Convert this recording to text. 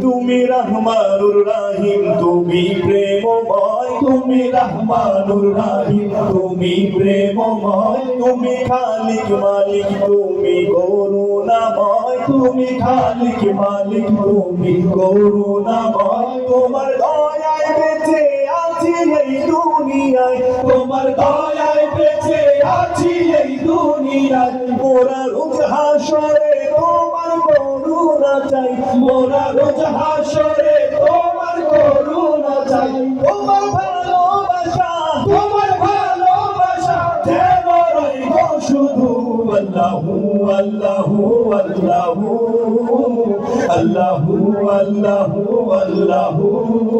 তুমি রহমানুর রাহিম, তুমি প্রেমময়। তুমি রহমানুর রাহিম, তুমি প্রেমময়। তুমি খালিক মালিক, তুমি করুণাময়। তুমি খালিক মালিক, তুমি করুণাময়। তোমার দয়ায় বেঁচে তোমার দয়ায় বেঁচে আছি এই দুনিয়ায়। মোরা রোজ হাসরে, তোমার করুণা চাই। মোরা রোজ হাসরে, তোমার করুণা চাই। তোমার ভালোবাসা তোমার ভালোবাসা যেন রইব শুধু আল্লাহু আল্লাহু আল্লাহু আল্লাহু আল্লাহু।